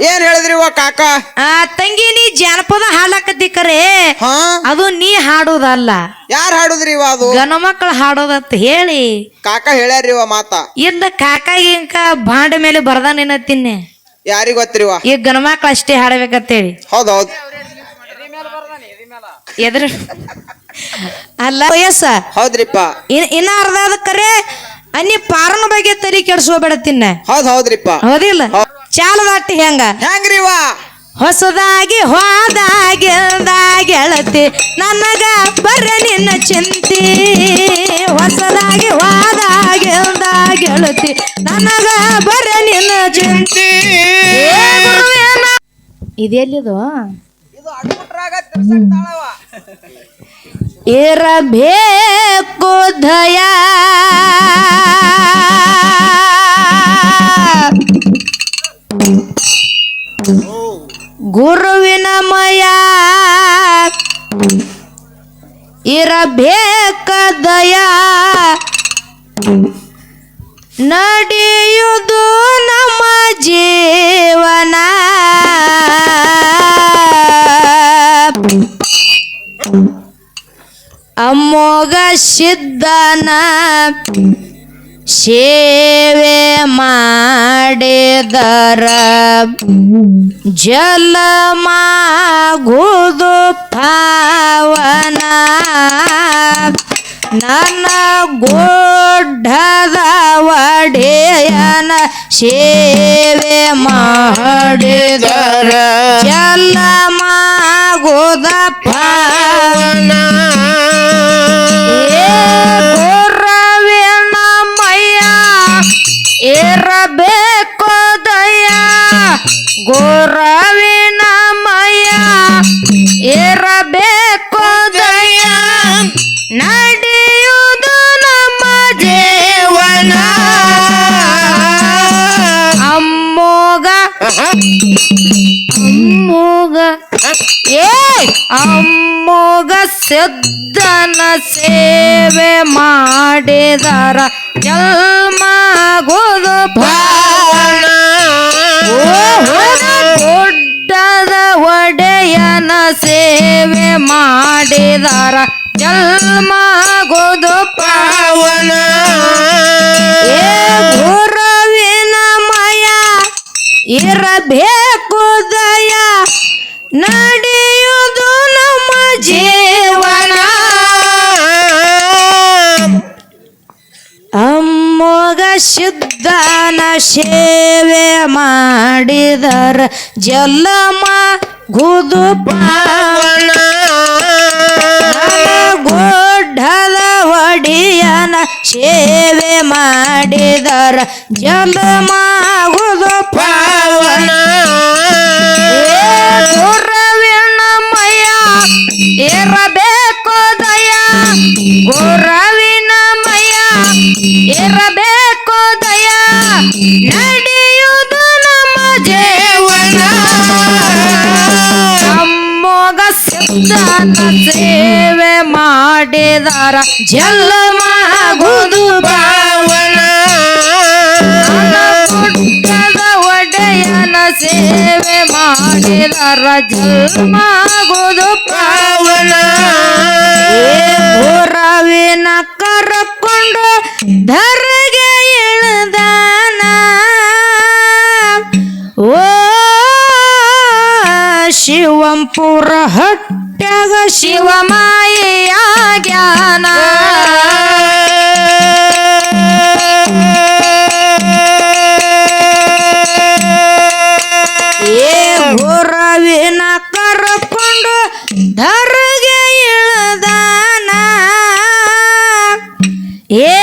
ಏನ್ ಹೇಳಿದ್ರಿ ವಾ ಕಾಕ? ಆ ತಂಗಿ ನೀ ಜಾನಪದ ಹಾಡಾಕತ್ತಿ ಕರೆ ಹಾ? ಅದು ನೀ ಹಾಡೋದಲ್ಲ. ಯಾರ್ ಹಾಡುದ್ರಿ ಅದು? ಗಣ ಮಕ್ಕಳು ಹಾಡೋದತ್ತ ಹೇಳಿ. ಕಾಕ ಹೇಳ್ಯಾರಿ ಇವ ಮಾತ. ಇಲ್ಲ ಕಾಕ ಇಂಕ ಬಾಂಡ ಮೇಲೆ ಬರ್ದಾನೇನ ತಿನ್ನೆ ಯಾರಿಗ್ ಗೊತ್ತ್ರಿ ಇವ? ಈಗ ಗಣ ಮಕ್ಳು ಅಷ್ಟೇ ಹಾಡಬೇಕಂತೇಳಿ. ಹೌದ್ ಹೌದ್. ಎದ್ರ. ಅಲ್ಲ ವಯಸ್ಸ? ಹೌದ್ರಿಪ್ಪ. ಇನ್ ಇನ್ನ ಅರ್ಧ ಅದ ಕರೆ ಅನ್ನಿ ಪಾರನ ಬಗ್ಗೆ ತಲೆ ಬೇಡ ತಿನ್ನ. ಹೌದ್ ಹೌದ್ರಿಪ್ಪ. ಹೌದಿಲ್ಲ? ಚಾಲದಾಟಿ ಹೆಂಗ? ಹೆಂಗ್ರೀವ ಹೊಸದಾಗಿ ಹೋದಾಗಿಲ್ದ ಗೆಳತಿ ನನಗ ಬರ್ರ ನಿನ್ನ ಚಿಂತಿ. ಹೊಸದಾಗಿ ಹೋದಾಗಿಲ್ದ ಗೆಳತಿ ನನಗ ಬರ್ರ ನಿನ್ನ ಚಿಂತಿ. ಇದೆಲ್ಲಿದು ಇರಬೇಕು ದಯ. ಗುರುವಿನ ಮಯ ಇರಬೇಕ ದಯ ನಡೆಯುವುದು ನಮ್ಮ ಜೀವನ. ಅಮೋಘ ಸಿದ್ಧನ ಸೇವೆ ಮಾಡಿದರ ಜಲ ಮಾಗುದು ಪಾವನ. ನನ್ನ ಗುಡ್ಡದ ಒಡೆಯನ ಸೇವೆ ಮಾಡಿದರ ಜಲಮಾಗುದ ಪಾವನ. ಗುರವಿನ ಮಯ ಇರಬೇಕು ದಯ. ನಡೆಯುವುದು ನಮ್ಮ ಜೀವನ. ಅಮ್ಮೋಗ ಅಮ್ಮೋಗ. ಏ, ಅಮ್ಮೋಗ ಸಿದ್ಧನ ಸೇವೆ ಮಾಡಿದರ ಜಲ್ಮಾಗೋದು ದೊಡ್ಡದ ಒಡೆಯನ ಸೇವೆ ಮಾಡಿದಾರ ಜನ್ಮ ಗೋದು ಪಾವನ. ಏ ಗುರವಿನ ಮಯ, ಇರಬೇಕು ದಯ, ನಡೆಯುವುದು ನಮ್ಮ ಜೀವನ. ಅಮ್ಮಗ ಶುದ್ಧನ ಸೇವೆ ಮಾಡಿದರ ಜಲಮ ಗುದು ಪಾವನ ಗುಡ್ಡದ ಒಡಿಯನ ಸೇವೆ ಮಾಡಿದರ ಜಲಮಾಗುದು ಪಾವನ ಮಾಡಿದರ ಜಲ್ಲ ಪಾವನ. ಪುಟ್ಟದ ಒಡೆಯನ ಸೇವೆ ಮಾಡಿದರ ಜಲ್ಮಾಗುದು ಪಾವನ. ಊರವಿನ ಕರಕೊಂಡು ಧರೆಗೆ ಇಳದಾನ ಓ ಶಿವಂಪುರ ಹಟ್ಟ್ಯಾಗ ಶಿವಮಾಯ ಜ್ಞಾನ ಏ ಗುರವಿನ ಏ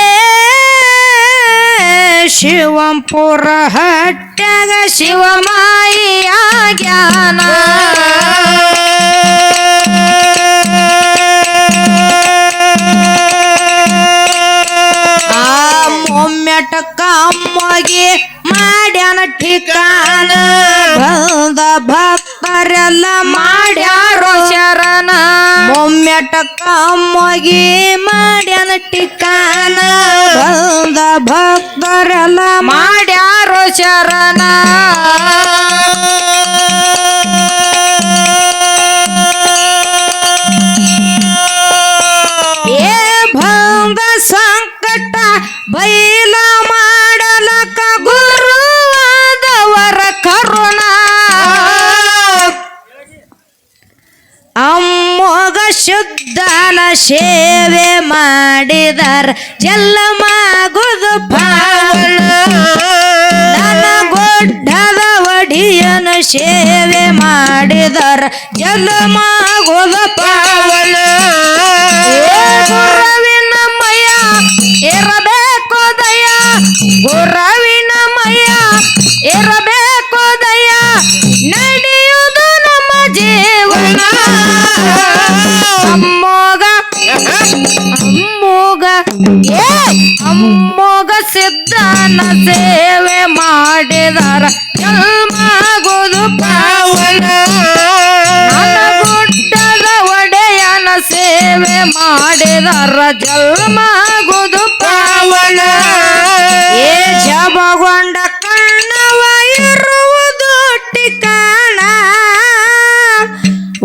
ಶಿವಂಪುರ ಹಟ್ಟ್ಯಾಗ ಶಿವಮಾಯಿಯ ಜ್ಞಾನ ಅಮ್ಮಗೆ ಮಾಡ್ಯಾನ ಠಿಕಾನ, ಬಂದ ಭಕ್ತರೆಲ್ಲ ಮಾಡ್ಯಾರು ಶರಣ. ಮೊಮ್ಮೆಟಕ ಅಮ್ಮಗೆ ಮಾಡ್ಯಾನ ಠಿಕಾನ, ಬಂದ ಭಕ್ತರೆಲ್ಲ ಮಾಡ್ಯಾರು ಶರಣ. ಸೇವೆ ಮಾಡಿದರ. ಜಲ್ಲಮಾಗುದು ಪಾವನ ನನ್ನ ಗೊಡ್ಡದ ಒಡಿಯನ ಸೇವೆ ಮಾಡಿದರ. ಜಲ್ಲಮಾಗುದು ಪಾವನ ಮಾಡಿದರ ಜಲ್ಮಾಗುದು ಪಾವನ. ಏ ಜಬಗೊಂಡ ಕಣ್ಣವ ಇರುವುದು ಟಿಕಾಣ.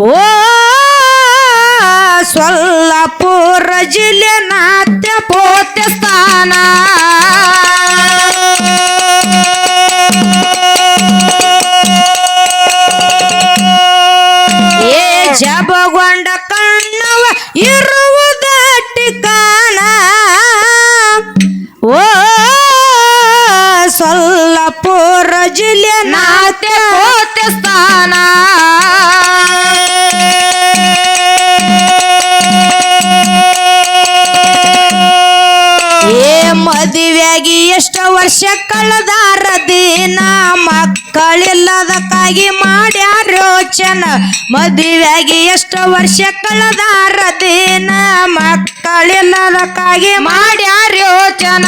ಓ ಸ್ವಲ್ಪುರ ಜಿಲ್ಲೆ ನಾಟ್ಯ ಸೊಲ್ಲಪುರ ನಾತೆ ಪೋತ್ಯ ಸ್ಥಾನ. ಏ ಮದುವೆಯಾಗಿ ಎಷ್ಟು ವರ್ಷ ಕಳೆದಾರ ದಿನ ಮಕ್ಕಳಿಲ್ಲದಕ್ಕಾಗಿ ಮಾಡ್ಯಾರ ಯೋಚನ ಮದುವೆಯಾಗಿ ಎಷ್ಟು ವರ್ಷ ಕಳೆದಾರ ದಿನ ಮಕ್ಕಳಿಲ್ಲದಕ್ಕಾಗಿ ಮಾಡ್ಯಾರ ಯೋಚನ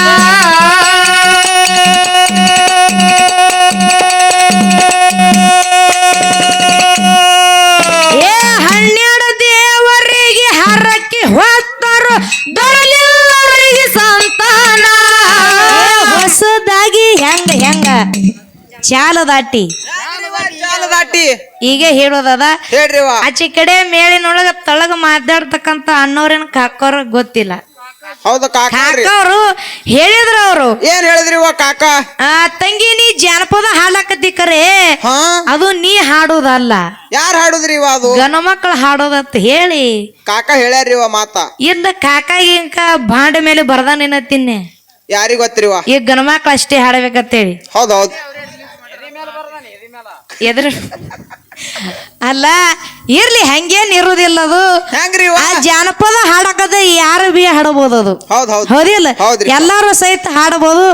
ಚಾಲ ದಾಟಿ ಈಗ ಹೇಳೋದದ ಹೇಳ್ರಿವ ಆಚೆ ಕಡೆ ಮೇಳಿನೊಳಗ ತಳಗ ಮಾತಾಡ್ತಕ್ಕಂತ ಅನ್ನೋರೇನ್ ಕಾಕೋರ ಗೊತ್ತಿಲ್ಲ. ಹೌದು ಕಾಕವ್ರು ಹೇಳಿದ್ರು ಅವರು. ಏನ್ ಹೇಳಿದ್ರಿ ಕಾಕ? ಆ ತಂಗಿ ನೀ ಜಾನಪದ ಹಾಡಾಕತ್ತಿ ಕರೆ. ಹಾ? ಅದು ನೀ ಹಾಡೋದಲ್ಲ. ಯಾರ್ ಹಾಡುದ್ರಿ ಅದು? ಗಣ ಮಕ್ಕಳು ಹಾಡೋದತ್ತ ಹೇಳಿ. ಕಾಕ ಹೇಳ್ಯಾರಿವ ಮಾತ. ಇಂದ ಕಾಕ ಇಂಕ ಬಾಂಡ ಮೇಲೆ ಬರ್ದಾನೇನ ತಿನ್ನೆ. ಯಾರಿಗ್ ಗೊತ್ತಿರಿವ ಈಗ ಗಣ ಮಕ್ಕಳು ಅಷ್ಟೇ ಹಾಡಬೇಕಂತೇಳಿ. ಹೌದ್ ಹೌದ್. ಎದ್ರ. ಅಲ್ಲ ಇರ್ಲಿ ಹಂಗೇನ್ ಇರುದಿಲ್ಲ ಅದು. ಆ ಜಾನಪದ ಹಾಡಕದ ಯಾರು ಬಿ ಹಾಡಬಹುದು ಅದು. ಹೌದ್ ಹೌದ್. ಹೌದಿಲ್ಲ? ಹೌದ್ರಿ. ಎಲ್ಲಾರು ಸಹಿತ ಹಾಡಬಹುದು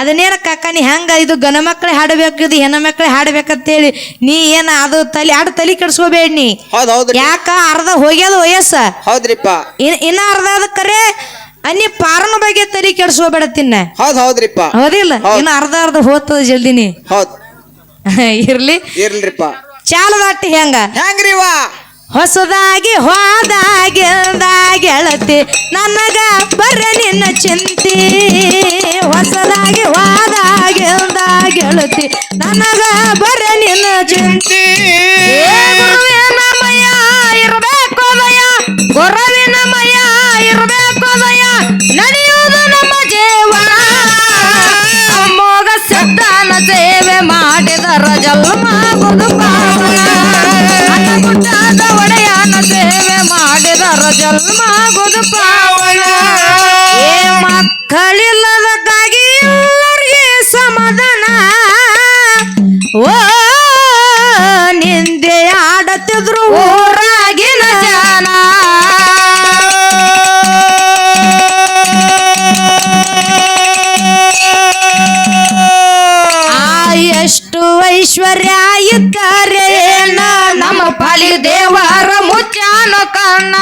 ಅದನ್ನೇನ ಕಾಕ ನೀ ಹಂಗ ಇದು ಗಣ ಮಕ್ಳೆ ಹಾಡಬೇಕು ಇದು ಹೆಣ್ಣು ಮಕ್ಕಳೇ ಹಾಡ್ಬೇಕಂತೇಳಿ ನೀ ಏನ ಅದು ತಲೆ ಆಡು ತಲೆ ಕೆಡ್ಸ್ಕೋಬೇಡ ನೀ. ಹೌದ್ ಹೌದ್ರಿ. ಯಾಕ ಅರ್ಧ ಹೋಗ್ಯದ ವಯಸ್ಸ? ಹೌದ್ರಿಪ್ಪ. ಇನ್ ಇನ್ನ ಅರ್ಧ ಅದ ಕರೆ ಅನ್ನಿ ಪಾರನ ಬಗ್ಗೆ ತಲೆ ಕೆಡ್ಸ್ಕೋಬೇಡ ತಿನ್ನ. ಹೌದ್ ಹೌದ್ರಿಪ್ಪ. ಹೌದಿಲ್ಲ? ಇನ್ನ ಇನ್ನು ಅರ್ಧ ಅರ್ಧ ಹೋಗ್ತದ ಜಲ್ದಿನಿ. ಹೌದ್. ಇರ್ಲಿ. ಇರ್ಲ್ರಿಪ್ಪ. ಚಾಲದಾಟಿ ಹೆಂಗ? ವಾ ಹೊಸದಾಗಿ ಹೋದಾಗಿಲ್ದ ಗೆಳತಿ ನನಗ ಬರ್ರ ನಿನ್ನ ಚಿಂತಿ. ಹೊಸದಾಗಿ ಹೋದಾಗಿಲ್ದ ಗೆಳತಿ ನನಗ ಬರ್ರ ನಿನ್ನ ಚಿಂತಿ. ಏ ಗುರುವಿನ ಮಯ ಇರಬೇಕು ದಯ ಗುರುವಿನ ಮಯ ಇರಬೇಕು ದಯ ನಡೆಯುವುದು ನಮ್ಮ ಜೀವನ. ಅಮ್ಮೋಗ ಸಿದ್ಧನ ಸೇವೆ ಮಾಡಿದರ ಜಲ್ಮಾಗುದು ಪಾವನ ಅನ್ನ ಗುಡ್ಡದ ಒಡೆಯನ ಸೇವೆ ಮಾಡಿದರ ಜಲ್ಮಾಗುದು ಪಾವನ ಪಾಲಿ ದೇವರ ಮುಚ್ಚಾನ ಕಣ್ಣ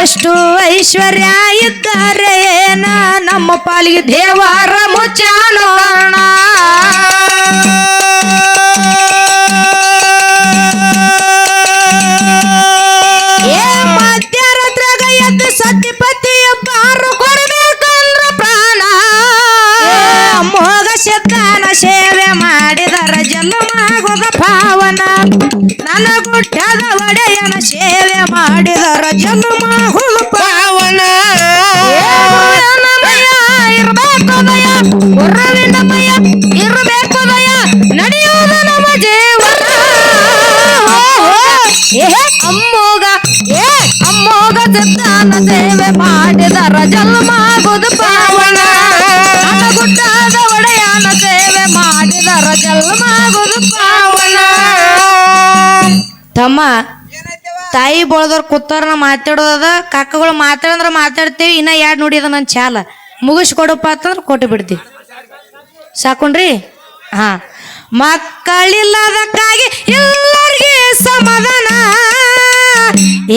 ಎಷ್ಟು ಐಶ್ವರ್ಯ ಇದ್ದಾರೆ ನಮ್ಮ ಪಾಲಿಗೆ ದೇವರ ಮುಚ್ಚಾನ ಕಣ್ಣ ಕೂತಾರ ನಾ ಮಾತಾಡೋದ ಕಾಕಗಳು ಮಾತಾಡಂದ್ರೆ ಮಾತಾಡ್ತೀವಿ, ಇನ್ನ ಎರಡು ನೋಡಿ ನನ್ನ ಚಾಲ. ಮುಗಿಸ್ಕೊಡಪ್ಪ ಅಂತಂದ್ರೆ ಕೊಟ್ಟು ಬಿಡ್ತೀವಿ ಸಾಕೊಂಡ್ರಿ ಹಾ. ಮಕ್ಕಳಿಲ್ಲದಕ್ಕಾಗಿ ಎಲ್ಲರಿಗೆ ಸಮಾಧಾನ.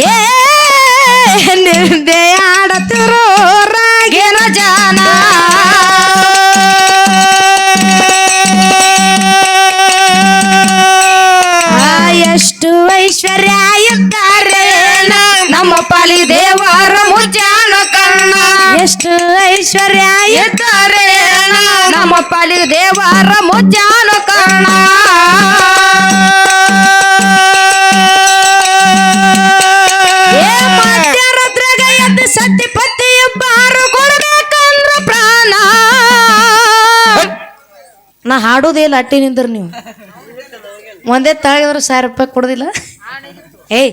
ಏ ಜಾನ. ಎಷ್ಟು ಐಶ್ವರ್ಯ ದೇವರ ಮುಜಾನ ಕರ್ಣ. ಎಷ್ಟು ಐಶ್ವರ್ಯ? ಇದ್ದಾರೆ ನಮ್ಮ ಪಾಲಿ ದೇವರ ಮುಜಾನ ಕೊಡ್ಬೇಕಂದ್ರ ಪ್ರಾಣ. ನಾ ಹಾಡೋದೇ ಅಟ್ಟಿ ನಿಂದ್ರ ನೀವು. ಒಂದೇ ತಳಗಿದ್ರೆ ಸಾವಿರ ರೂಪಾಯಿ ಕೊಡೋದಿಲ್ಲ? ಏಯ್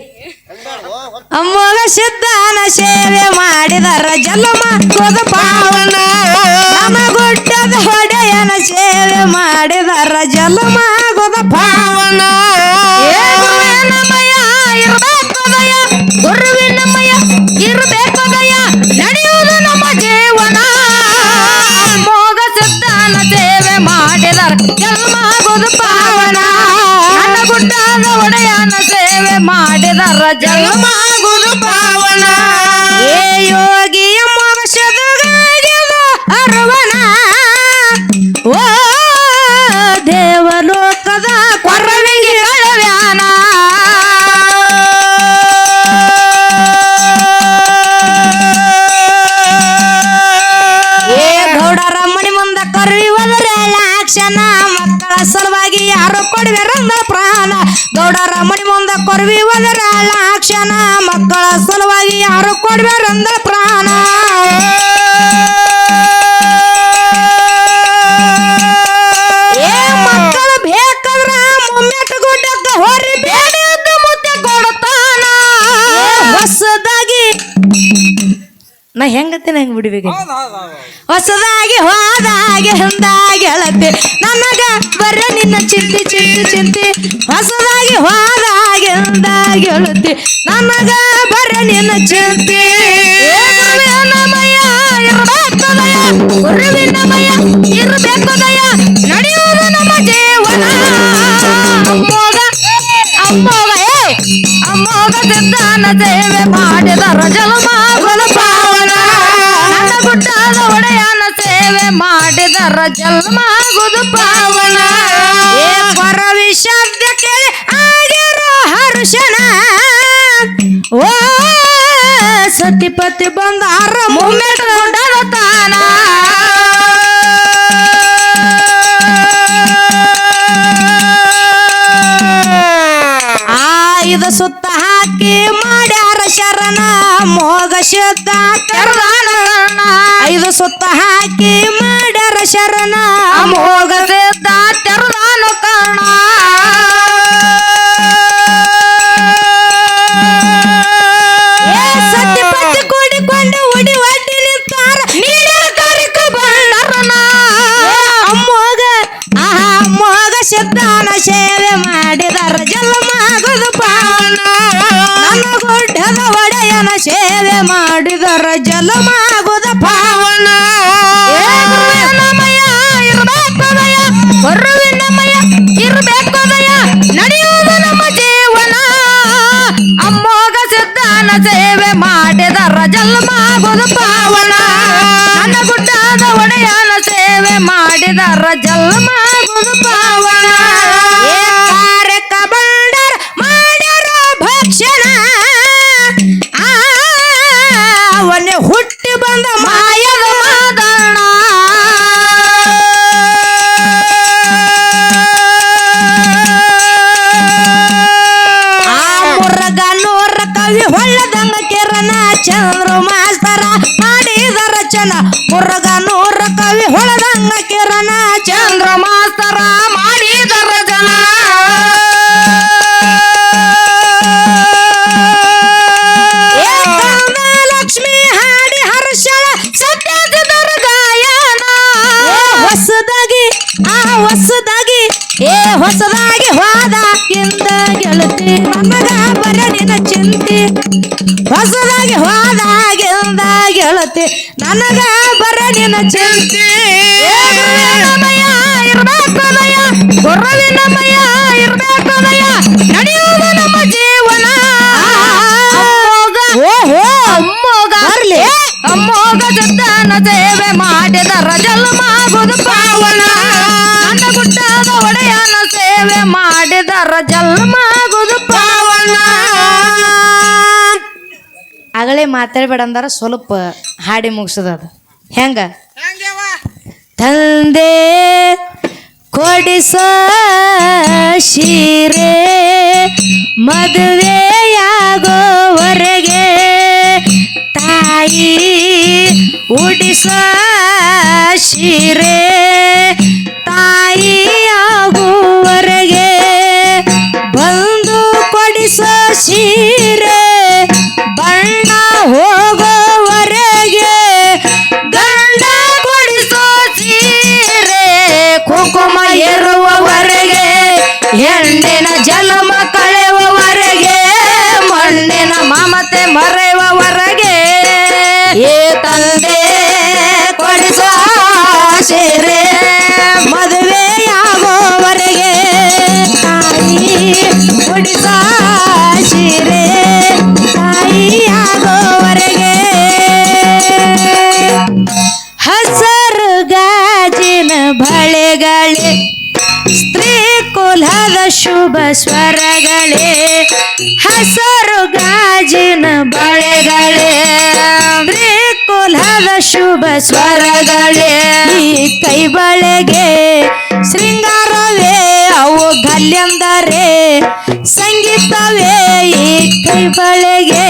ಅಮ್ಮಗ ಸಿದ್ಧನ ಸೇವೆ ಮಾಡಿದರ ಜನ್ಮ ಕೊದ ಪಾವನ. ನಮ್ಮ ಗುಡ್ಡದ ಹೊಡೆಯನ ಸೇವೆ ಮಾಡಿದರ ಜನ್ಮ ಕೊದ ಪಾವನ. ಮಾಡಿದರ ನಾ ನಂಗೆ ಬಿಡ್ಬೇಕು ಹೊಸದಾಗಿ ಹೋದಾಗೆ ಹೊಂದಾಗಿ ಹೇಳತ್ತೆ. ನನಗ ಬರ ನಿನ್ನ ಚಿಂತೆ ಚಿಂತೆ ಚಿಂತೆ. ಹೊಸದಾಗಿ ಹೋದಾಗೆ ಹೊಂದಾಗಿ ಹೇಳುತ್ತೆ. ನನಗ ಬರ ನಿನ್ನ ಚಿಂತೆ. ನಮಯ ಅಮ್ಮ ಗುರುವಿನ ಮಯ ಇರಬೇಕದಯ. ನಡೆಯುವುದು ನಮ್ಮ ಜೀವನ. ಅಮ್ಮೋಗ ಅಮ್ಮೋಗ ಏ ಅಮ್ಮೋಗ ಸಿದ್ಧಾನ ಸೇವೆ ಮಾಡಿದ ಮಾಡಿದರ ಜನ್ಮಾಗುದು ಪಾವನ. ಏ ಕೇಳಿ ಆಗಿರೋ ಹರ್ಷಣ ಓ, ಸತಿಪತಿ ಬಂದಾರ ಅರ ಗುಡ್ಡದ ತಾನ. ಆಯುಧ ಸುತ್ತ ಹಾಕಿ ಮಾಡ್ಯಾರ ಶರಣ. ಮೋಗ ಶುದ್ಧ ಸಿದ್ಧಾನ ಮಾಡಿದ ರಜಲ್ ಜನ್ಮಾಗುದು ಪಾವನ. ನನ್ನ ಗುಡ್ಡದ ಒಡೆಯನ ಸೇವೆ ಮಾಡಿದರ ಜನ್ಮಾಗುದು ಪಾವನ. ಏ ಬುರ್ರಗ ನೂರ ಕವಿ ಹೊಳದಂಗ ಕಿರಣ ಚಂದ್ರ ಮಾಸ್ತರ ಮಾಡಿದರ ಜನ. ಲಕ್ಷ್ಮಿ ಹಾಡಿ ಹರ್ಷಳ ಸತ್ಯದ ಗಾಯನ. ಹೊಸದಾಗಿ, ಆ ಹೊಸದಾಗಿ, ಏ ಹೊಸದಾಗಿ ಹೋದ ಇಂದ ಗೆಳತಿ ನನಗ ಬರಡಿನ ಚಿಂತೆ. ಹೊಸದಾಗಿ ಹೋದಾಗಿಂದ ಗೆಳತಿ ನನಗ ಬರ ನಿನ್ನ ಚಿಂತಿ. ಮಯ ಇರ್ಬೇಕು ಮಯ ಗುರುವಿನ ಮಯ ಇರ್ಬೇಕು ಮಯ ನಡೆಯುವುದು ನಮ್ಮ ಜೀವನ. ಓಹೋ ಅಮ್ಮೋಗ. ಬರ್ಲಿ. ಅಮ್ಮೋಗ ಜೊತ್ತನ ಸೇವೆ ಮಾಡಿದರ ಜನ್ಮಾಗುದು ಪಾವನ. ನನ್ನ ಗುಡ್ಡದ ಒಡೆಯನ ಸೇವೆ ಮಾಡಿದರ ಜನ್ಮಾಗುದು ಪಾವನ. ಆಗಲೇ ಮಾತಾಡ್ಬೇಡ ಅಂದಾರ ಸ್ವಲ್ಪ. ಹಾಡಿ ಮುಗಿಸೋದು ಅದು. ಹೆಂಗ? ತಂದೆ ಕೊಡಿಸೋ ಶಿರೆ ಮದುವೆಯಾಗೋವರೆಗೆ ಮರೆಯುವವರೆಗೆ ಏ ತಂದೆ ಕೊಡಿಸೋ ಸೀರೆ ಮದುವೆಯಾಗುವವರೆಗೆ ತಾಯಿ ಕೊಡಿಸೋ ಸೀರೆ ತಾಯಿಯಾಗುವವರೆಗೆ ಹಸರು ಗಾಜಿನ ಬಳೆಗಳೇ, ಸ್ತ್ರೀ ಕುಲದ ಶುಭ ಸ್ವರಗಳೇ ಹಸರು ಶುಭ ಸ್ವರಗಳೇ ಕೈ ಬಳೆಗೆ ಶೃಂಗಾರವೇ ಅವು ಗಲ್ಯಂದರೆ ಸಂಗೀತವೇ ಈ ಕೈ ಬಳೆಗೆ